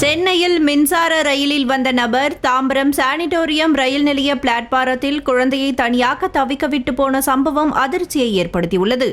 சென்னையில் மின்சார ரயிலில் வந்த நபர் தாம்பரம் சானிட்டோரியம் ரயில் நிலைய பிளாட்பாரத்தில் குழந்தையை தனியாக தவிக்க விட்டு போன சம்பவம் அதிர்ச்சியை ஏற்படுத்தியுள்ளது.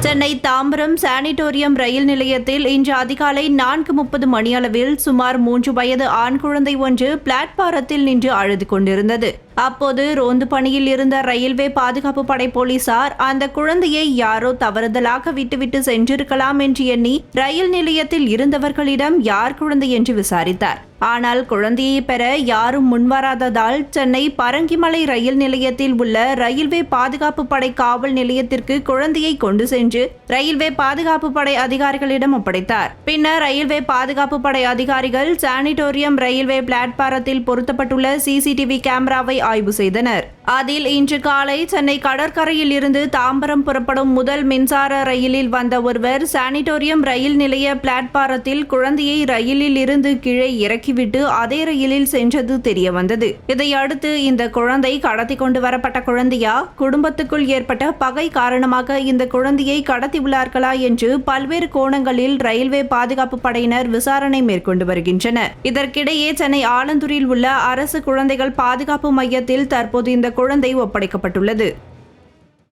சென்னை தாம்பரம் சானிட்டோரியம் ரயில் நிலையத்தில் இன்று அதிகாலை நான்கு முப்பது மணியளவில் சுமார் மூன்று வயது ஆண் குழந்தை ஒன்று பிளாட்பாரத்தில் நின்று அழுது கொண்டிருந்தது. அப்போது ரோந்து பணியில் இருந்த ரயில்வே பாதுகாப்பு படை போலீசார் அந்த குழந்தையை யாரோ தவறுதலாக விட்டுவிட்டு சென்றிருக்கலாம் என்று எண்ணி ரயில் நிலையத்தில் இருந்தவர்களிடம் யார் குழந்தை என்று விசாரித்தார். ஆனால் குழந்தையை பெற யாரும் முன்வராததால் சென்னை பரங்கிமலை ரயில் நிலையத்தில் உள்ள ரயில்வே பாதுகாப்பு படை காவல் நிலையத்திற்கு குழந்தையை கொண்டு சென்று ரயில்வே பாதுகாப்பு படை அதிகாரிகளிடம் ஒப்படைத்தார். பின்னர் ரயில்வே பாதுகாப்பு படை அதிகாரிகள் சானிட்டோரியம் ரயில்வே பிளாட்பாரத்தில் பொருத்தப்பட்டுள்ள சிசிடிவி கேமராவை ஆய்வு செய்தனர் அதில் இன்று காலை சென்னை கடற்கரையில் இருந்து தாம்பரம் புறப்படும் முதல் மின்சார ரயிலில் வந்த ஒருவர் சானிட்டோரியம் ரயில் நிலைய பிளாட்பாரத்தில் குழந்தையை ரயிலில் இருந்து கீழே இறக்கிவிட்டு அதே ரயிலில் சென்றது தெரிய வந்தது இதையடுத்து இந்த குழந்தை கடத்தி கொண்டு வரப்பட்ட குழந்தையா? குடும்பத்துக்குள் ஏற்பட்ட பகை காரணமாக இந்த குழந்தையை கடத்தியுள்ளார்களா என்று பல்வேறு கோணங்களில் ரயில்வே பாதுகாப்பு படையினர் விசாரணை மேற்கொண்டு வருகின்றனர். இதற்கிடையே சென்னை ஆலந்தூரில் உள்ள அரசு குழந்தைகள் பாதுகாப்பு மையத்தில் தற்போது இந்த குழந்தை ஒப்படைக்கப்பட்டுள்ளது.